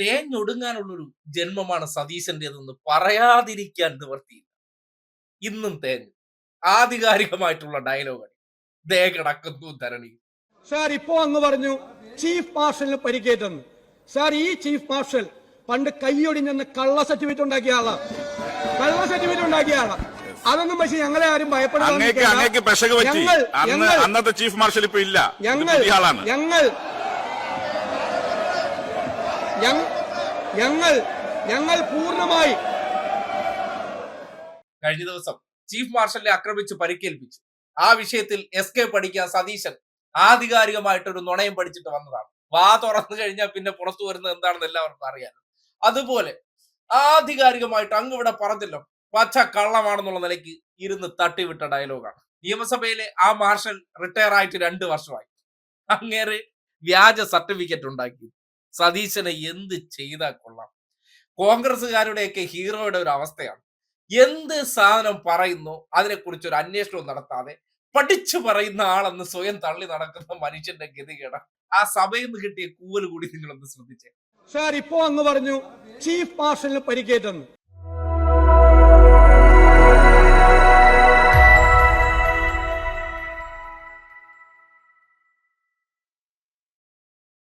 തേഞ്ഞൊടുങ്ങാനുള്ളൊരു ജന്മമാണ് സതീശന്റെതെന്ന് പറയാതിരിക്കാൻ നിവർത്തിയില്ല. ഇന്നും തേഞ്ഞു. ആധികാരികമായിട്ടുള്ള ഡയലോഗാണ്. ദേ കിടക്കുന്നു ധരണി. സാർ ഇപ്പോ അങ്ങ് പറഞ്ഞു ചീഫ് മാർഷലിന് പരിക്കേറ്റെന്ന്. സാർ ഈ ചീഫ് മാർഷൽ പണ്ട് കൈയൊടിഞ്ഞെന്ന് കള്ള സർട്ടിഫിക്കറ്റ് ഉണ്ടാക്കിയ ആളാ. കള്ള സർട്ടിഫിക്കറ്റ് ഉണ്ടാക്കിയ ആളാ. അതൊന്നും പക്ഷെ ഞങ്ങളെ ആരും ഭയപ്പെടാൻ ഞങ്ങൾ അന്നത്തെ ചീഫ് മാർഷൽ ഇപ്പൊ ഇല്ല. ഞങ്ങൾ ആളാണ്. ഞങ്ങൾ ഞങ്ങ- ഞങ്ങൾ ഞങ്ങൾ പൂർണമായി കഴിഞ്ഞ ദിവസം ചീഫ് മാർഷലിനെ ആക്രമിച്ച് പരിക്കേൽപ്പിച്ചു. ആ വിഷയത്തിൽ എസ് കെ പഠിക്കാൻ സതീശൻ ആധികാരികമായിട്ടൊരു നുണയം പഠിച്ചിട്ട് വന്നതാണ്. വാ തുറന്നു കഴിഞ്ഞാൽ പിന്നെ പുറത്തു വരുന്നത് എന്താണെന്ന് എല്ലാവർക്കും അറിയാം. അതുപോലെ ആധികാരികമായിട്ട് അങ്ങ് ഇവിടെ പറഞ്ഞല്ലോ പച്ച കള്ളമാണെന്നുള്ള നിലയ്ക്ക് ഇരുന്ന് തട്ടിവിട്ട ഡയലോഗാണ്. നിയമസഭയിലെ ആ മാർഷൽ റിട്ടയർ ആയിട്ട് രണ്ട് വർഷമായി. അങ്ങേറെ വ്യാജ സർട്ടിഫിക്കറ്റ് ഉണ്ടാക്കി. സതീശനെ എന്ത് ചെയ്താൽ കൊള്ളാം? കോൺഗ്രസ്സുകാരുടെയൊക്കെ ഹീറോയുടെ ഒരു അവസ്ഥയാണ്. എന്ത് സാധനം പറയുന്നു? അതിനെക്കുറിച്ച് ഒരു അന്വേഷണവും നടത്താതെ പഠിച്ചു പറയുന്ന ആളെന്ന് സ്വയം തള്ളി നടക്കുന്ന മനുഷ്യന്റെ ഗതികേട ആ സഭയിൽ നിന്ന് കിട്ടിയ കൂവൽ കൂടി നിങ്ങളൊന്ന് ശ്രദ്ധിച്ചേ. സാർ ഇപ്പോ അങ്ങ് പറഞ്ഞു ചീഫ് മാർഷലിന് പരിക്കേറ്റെന്ന്.